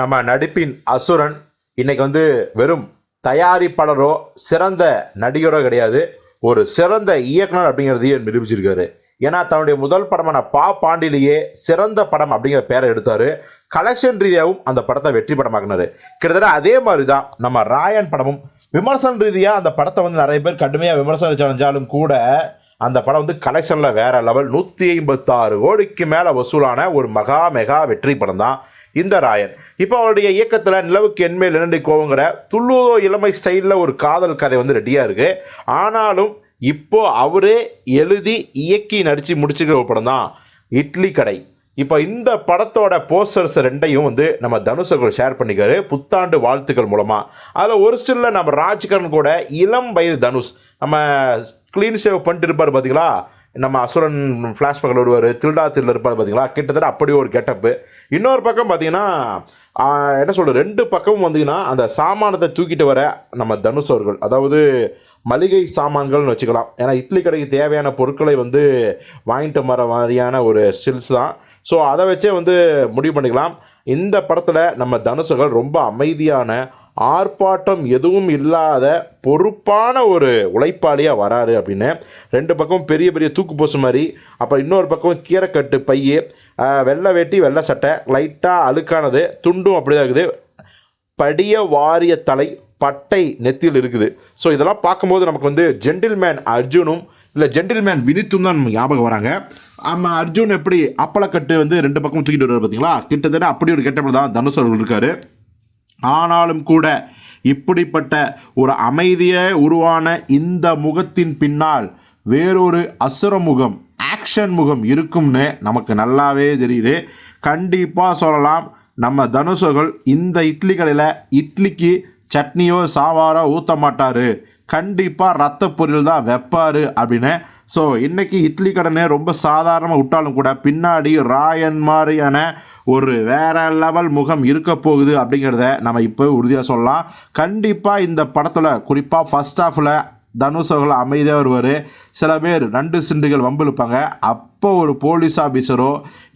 நம்ம நடிப்பின் அசுரன் இன்னைக்கு வந்து வெறும் தயாரிப்பாளரோ சிறந்த நடிகரோ கிடையாது. ஒரு சிறந்த இயக்குனர் அப்படிங்கிறதையும் நிரூபிச்சிருக்காரு. ஏன்னா தன்னுடைய முதல் படமான பா பாண்டிலேயே சிறந்த படம் அப்படிங்கிற பேரை எடுத்தார். கலெக்ஷன் ரீதியாகவும் அந்த படத்தை வெற்றி படமாக்குனாரு. கிட்டத்தட்ட அதே மாதிரி தான் நம்ம ராயன் படமும். விமர்சன ரீதியாக அந்த படத்தை வந்து நிறைய பேர் கடுமையாக விமர்சனம் செஞ்சாலும் கூட அந்த படம் வந்து கலெக்ஷனில் வேற லெவல் நூற்றி ஐம்பத்தாறு கோடிக்கு மேலே வசூலான ஒரு மகா மெகா வெற்றி படம் தான் இந்த ராயன். இப்போ அவருடைய இயக்கத்தில் நிலவுக்கு என்மேல் இரண்டு கோவங்கிற துள்ளுவதோ இளமை ஸ்டைலில் ஒரு காதல் கதை வந்து ரெடியாக இருக்குது ஆனாலும் இப்போ அவரே எழுதி இயக்கி நடித்து முடிச்சுக்கிற ஒரு படம் தான். இட்லி கடை. இப்போ இந்த படத்தோட போஸ்டர்ஸ் ரெண்டையும் வந்து நம்ம தனுஷர்கள் ஷேர் பண்ணிக்காரு புத்தாண்டு வாழ்த்துக்கள் மூலமாக அதில் ஒரு சில நம்ம ராஜ்கரன் கூட இளம் வயது தனுஷ். நம்ம க்ளீன் சேவ் பண்ணிட்டு இருப்பார் பார்த்தீங்களா நம்ம அசுரன் ஃப்ளாஷ்பேக்கில் வருவார் திருடா திருடர் இருப்பார் பார்த்தீங்களா கிட்டத்தட்ட அப்படி ஒரு கெட்டப்பு இன்னொரு பக்கம் பார்த்தீங்கன்னா என்ன சொல்கிறது ரெண்டு பக்கமும் வந்தீங்கன்னா அந்த சாமானத்தை தூக்கிட்டு வர நம்ம தனுஷ் அவர்கள். அதாவது மளிகை சாமான்கள்னு வச்சுக்கலாம். ஏன்னா இட்லி கடைக்கு தேவையான பொருட்களை வந்து வாங்கிட்டு வர மாதிரியான ஒரு ஸ்டில்ஸ் தான். ஸோ அதை வச்சே வந்து முடிவு பண்ணிக்கலாம். இந்த படத்தில் நம்ம தனுஷர்கள் ரொம்ப அமைதியான ஆர்ப்பாட்டம் எதுவும் இல்லாத பொறுப்பான ஒரு உழைப்பாளியாக வராரு அப்படின்னு ரெண்டு பக்கம் பெரிய பெரிய தூக்கு போசு மாதிரி அப்புறம் இன்னொரு பக்கம் கீரைக்கட்டு பைய வெள்ளை வேட்டி வெள்ளை சட்டை லைட்டாக அழுக்கானது துண்டும் அப்படி தான் இருக்குது. படிய வாரிய தலை பட்டை நெத்தியில் இருக்குது. ஸோ இதெல்லாம் பார்க்கும்போது நமக்கு வந்து ஜென்டில்மேன் அர்ஜுனும் இல்லை ஜென்டில்மேன் வினித்தும் தான் நமக்கு ஞாபகம் வராங்க. நம்ம அர்ஜுன் எப்படி அப்பளக்கட்டு வந்து ரெண்டு பக்கம் தூக்கிட்டு வருவார் பார்த்தீங்களா கிட்டத்தட்ட அப்படி ஒரு கெட்டப்பில் தான் தனுஷ் அவர்கள் இருக்காரு. ஆனாலும் கூட இப்படிப்பட்ட ஒரு அமைதியே உருவான இந்த முகத்தின் பின்னால் வேறொரு அசுர முகம் ஆக்ஷன் முகம் இருக்கும்னு நமக்கு நல்லாவே தெரியுது. கண்டிப்பாக சொல்லலாம் நம்ம தனுஷர்கள் இந்த இட்லி கடையில் இட்லிக்கு சட்னியோ சாம்பாரோ ஊற்ற மாட்டார். கண்டிப்பாக ரத்த பொரியல் தான் வைப்பார் அப்படின்னு ஸோ இன்றைக்கி இட்லி கடனை ரொம்ப சாதாரணமாக விட்டாலும் கூட பின்னாடி ராயன் மாதிரியான ஒரு வேற லெவல் முகம் இருக்க போகுது அப்படிங்கிறத நம்ம இப்போ உறுதியாக சொல்லலாம். கண்டிப்பாக இந்த படத்தில் குறிப்பாக ஃபஸ்ட் ஹாஃபில் தனுஷ் அவர்கள் அமைதியாக வருவார். சில பேர் ரெண்டு சிண்டுகள் வம்பிழுப்பாங்க. அப்போ ஒரு போலீஸ் ஆஃபீஸரோ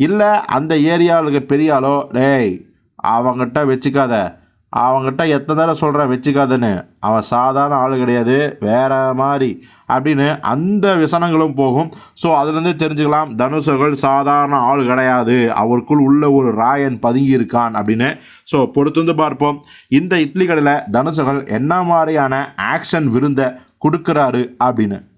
இல்லை அந்த ஏரியாவுக்கு பெரிய ஆளோ டேய் அவங்ககிட்ட வச்சுக்காத. அவங்ககிட்ட எத்தனை தடவை சொல்கிறேன் வச்சுக்காதன்னு. அவன் சாதாரண ஆள் கிடையாது வேற மாதிரி. அப்படின்னு அந்த விசனங்களும் போகும். ஸோ அதுலேருந்தே தெரிஞ்சுக்கலாம் தனுஷர்கள் சாதாரண ஆள் கிடையாது. அவருக்குள் உள்ள ஒரு ராயன் பதுங்கி இருக்கான் அப்படின்னு. ஸோ பொறுத்து வந்து பார்ப்போம். இந்த இட்லி கடையில் தனுஷர்கள் என்ன மாதிரியான ஆக்ஷன் விருந்தை கொடுக்குறாரு அப்படின்னு.